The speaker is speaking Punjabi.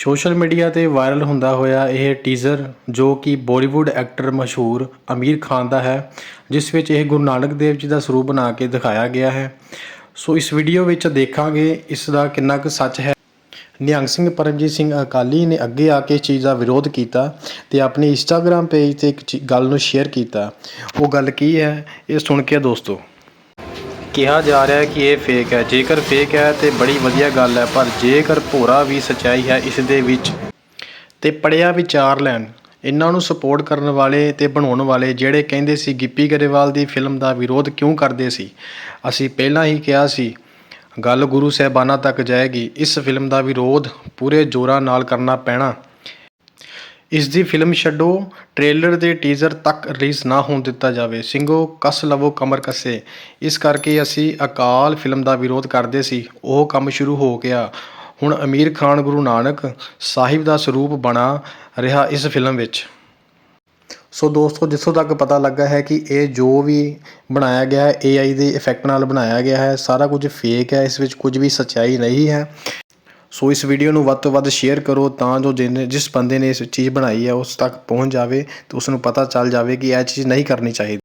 ਸੋਸ਼ਲ ਮੀਡੀਆ ਤੇ ਵਾਇਰਲ ਹੁੰਦਾ ਹੋਇਆ ਇਹ ਟੀਜ਼ਰ ਜੋ ਕਿ ਬਾਲੀਵੁੱਡ ਐਕਟਰ ਮਸ਼ਹੂਰ ਅਮੀਰ ਖਾਨ ਦਾ ਹੈ, ਜਿਸ ਵਿੱਚ ਇਹ ਗੁਰੂ ਨਾਨਕ ਦੇਵ ਜੀ ਦਾ ਸਰੂਪ ਬਣਾ ਕੇ ਦਿਖਾਇਆ ਗਿਆ ਹੈ। ਸੋ ਇਸ ਵੀਡੀਓ ਵਿੱਚ ਦੇਖਾਂਗੇ ਇਸ ਦਾ ਕਿੰਨਾ ਕੁ ਸੱਚ ਹੈ। ਨਿਹੰਗ ਸਿੰਘ ਪਰਮਜੀਤ ਸਿੰਘ ਅਕਾਲੀ ਨੇ ਅੱਗੇ ਆ ਕੇ ਇਸ ਚੀਜ਼ ਦਾ ਵਿਰੋਧ ਕੀਤਾ ਤੇ ਆਪਣੇ ਇੰਸਟਾਗ੍ਰam ਪੇਜ ਤੇ ਇੱਕ ਚੀ- ਗੱਲ ਨੂੰ ਸ਼ੇਅਰ ਕੀਤਾ। ਉਹ ਗੱਲ ਕੀ ਹੈ, ਇਹ ਸੁਣ ਕੇ ਦੋਸਤੋ। ਕਿਹਾ ਜਾ ਰਿਹਾ ਹੈ ਕਿ ਇਹ ਫੇਕ ਹੈ। ਜੇਕਰ ਫੇਕ ਹੈ ਤੇ ਬੜੀ ਵਧੀਆ ਗੱਲ ਹੈ, ਪਰ ਜੇਕਰ ਭੋਰਾ ਵੀ ਸਚਾਈ ਹੈ ਇਸ ਦੇ ਵਿੱਚ ਤੇ ਪੜਿਆ ਵਿਚਾਰ ਲੈਣ, ਇਹਨਾਂ ਨੂੰ ਸਪੋਰਟ ਕਰਨ ਵਾਲੇ ਤੇ ਬਣਾਉਣ ਵਾਲੇ ਜਿਹੜੇ ਕਹਿੰਦੇ ਸੀ ਗਿੱਪੀ ਗਰੇਵਾਲ ਦੀ ਫਿਲਮ ਦਾ ਵਿਰੋਧ ਕਿਉਂ ਕਰਦੇ ਸੀ? ਅਸੀਂ ਪਹਿਲਾਂ ਹੀ ਕਿਹਾ ਸੀ, ਗੱਲ ਗੁਰੂ ਸਾਹਿਬਾਨਾਂ ਤੱਕ ਜਾਏਗੀ। ਇਸ ਫਿਲਮ ਦਾ ਵਿਰੋਧ ਪੂਰੇ ਜ਼ੋਰਾਂ ਨਾਲ ਕਰਨਾ ਪੈਣਾ। ਇਸ ਦੀ ਫਿਲਮ ਛੱਡੋ। ਟ੍ਰੇਲਰ ਦੇ ਟੀਜ਼ਰ ਤੱਕ ਰਿਲੀਜ਼ ਨਾ ਹੋਣ ਦਿੱਤਾ ਜਾਵੇ। ਸਿੰਘੋ ਕਸ ਲਵੋ, ਕਮਰ ਕੱਸੇ। ਇਸ ਕਰਕੇ ਅਸੀਂ ਅਕਾਲ ਫਿਲਮ ਦਾ ਵਿਰੋਧ ਕਰਦੇ ਸੀ। ਉਹ ਕੰਮ ਸ਼ੁਰੂ ਹੋ ਗਿਆ। ਹੁਣ ਅਮੀਰ ਖਾਨ ਗੁਰੂ ਨਾਨਕ ਸਾਹਿਬ ਦਾ ਸਰੂਪ ਬਣਾ ਰਿਹਾ ਇਸ ਫਿਲਮ ਵਿੱਚ। ਸੋ ਦੋਸਤੋ, ਜਿੱਥੋਂ ਤੱਕ ਪਤਾ ਲੱਗਾ ਹੈ ਕਿ ਇਹ ਜੋ ਵੀ ਬਣਾਇਆ ਗਿਆ ਹੈ AI ਦੇ ਇਫੈਕਟ ਨਾਲ ਬਣਾਇਆ ਗਿਆ ਹੈ, ਸਾਰਾ ਕੁਝ ਫੇਕ ਹੈ। ਇਸ ਵਿੱਚ ਕੁਝ ਵੀ ਸੱਚਾਈ ਨਹੀਂ ਹੈ। ਸੋ ਇਸ ਵੀਡੀਓ ਨੂੰ ਵੱਧ ਤੋਂ ਵੱਧ ਸ਼ੇਅਰ ਕਰੋ ਤਾਂ ਜੋ ਜਿਹਨੇ ਜਿਸ ਬੰਦੇ ਨੇ ਇਸ ਚੀਜ਼ ਬਣਾਈ ਹੈ ਉਸ ਤੱਕ ਪਹੁੰਚ ਜਾਵੇ ਅਤੇ ਉਸ ਨੂੰ ਪਤਾ ਚੱਲ ਜਾਵੇ ਕਿ ਇਹ ਚੀਜ਼ ਨਹੀਂ ਕਰਨੀ ਚਾਹੀਦੀ।